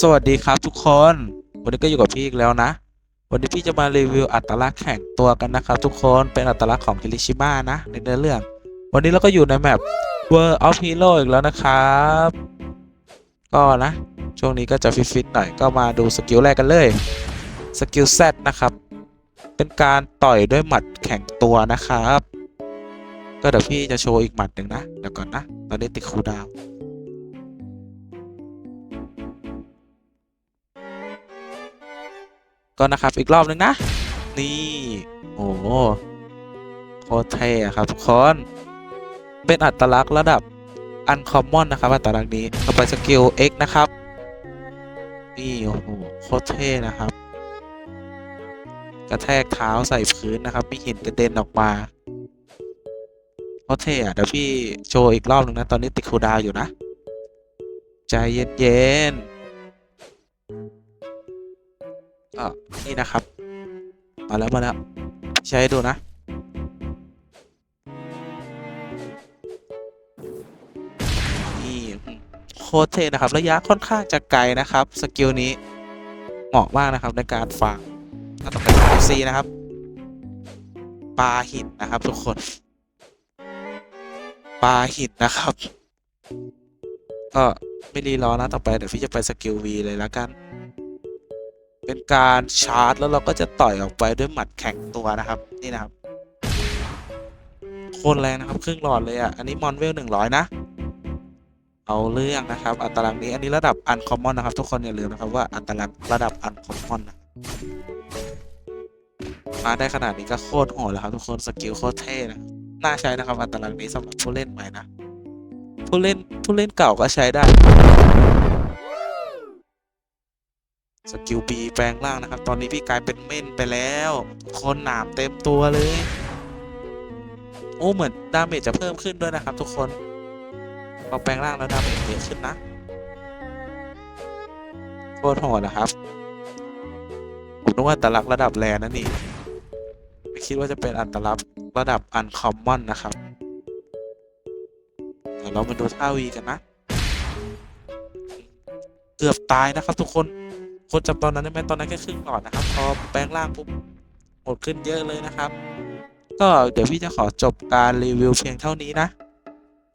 สวัสดีครับทุกคน วันนี้ก็อยู่กับพี่อีกแล้วนะ วันนี้พี่จะมารีวิวอัตลักษณ์แข่งตัวกันนะครับทุกคนเป็นอัตลักษณ์ของฮิริชิมะนะในเนื้อเรื่อง วันนี้เราก็อยู่ในแมป World of Hero อีกแล้วนะครับ ก็นะ ช่วงนี้ก็จะฟิตๆหน่อยก็มาดูสกิลแรกกันเลยสกิล Z นะครับ เป็นการต่อยด้วยหมัดแข่งตัวนะครับ ก็เดี๋ยวพี่จะโชว์อีกหมัดหนึ่งนะเดี๋ยวก่อนนะ ตอนนี้ติดคูดาว ก็นะครับอีกรอบนึงนะ นี่ โอ้โหโคตรเท่อะครับทุกคน เป็นอัตลักษณ์ระดับ uncommon นนะครับอัตลักษณ์นี้ต่อไปสกิล X นะครับ นี่โอ้โหโคตรเท่นะครับ กระแทกเท้าใส่พื้นนะครับ มีหินกระเด็นออกมาโคตรเท่อะเดี๋ยวพี่โชว์อีกรอบหนึ่งนะ ตอนนี้ติดคูดาวอยู่นะ ใจเย็นๆ ก็นี่นะครับ มาแล้วมาแล้วใช้ดูนะนี่โคตรเท่นะครับ ระยะค่อนข้างจะไกลนะครับ สกิลนี้เหมาะมากนะครับในการฝากถ้าต่อไปสกิลซีนะครับปลาหินนะครับ ทุกคนปลาหินนะครับ ก็ไม่รีรอนะต่อไปเดี๋ยวพี่จะไปสกิลวีเลยแล้วกัน เป็นการชาร์จ แล้วเราก็จะต่อยออกไปด้วยหมัดแข็งตัวนะครับ นี่นะครับโคตรแรงนะครับ ครึ่งหลอดเลยอะ อันนี้มอนเวลหนึ่งร้อยนะ เอาเรื่องนะครับ อัตลักษณ์นี้อันนี้ระดับอันคอมมอนนะครับ ทุกคนอย่าลืมนะครับว่าอัตลักษณ์ระดับอันคอมมอนนะมาได้ขนาดนี้ก็โคตรโหดแล้วครับทุกคนสกิลโคตรเท่นะน่าใช้นะครับอัตลักษณ์นี้สำหรับผู้เล่นใหม่นะผู้เล่นผู้เล่นเก่าก็ใช้ได้ สกิลบีแปลงร่างนะครับ ตอนนี้พี่กลายเป็นเม่นไปแล้ว คนหนามเต็มตัวเลย โอ้เหมือนดาเมจจะเพิ่มขึ้นด้วยนะครับ ทุกคนพอแปลงร่างแล้วดาเมจเยอะขึ้นนะโคตรโหดนะครับผมนึกว่าอัตลักษณ์ระดับแรนั่นนี่ไม่คิดว่าจะเป็นอัตลักษณ์ระดับอันคอมมอนนะครับเดี๋ยวเรามาดูท่าวีกันนะ เกือบตายนะครับทุกคน คนจำตอนนั้นได้ไหมตอนนั้นแค่ครึ่งหลอดนะครับ พอแปลงร่างปุ๊บหมดขึ้นเยอะเลยนะครับ ก็เดี๋ยวพี่จะขอจบการรีวิวเพียงเท่านี้นะ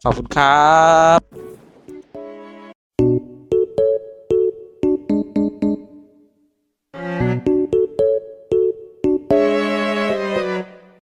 ขอบคุณครับ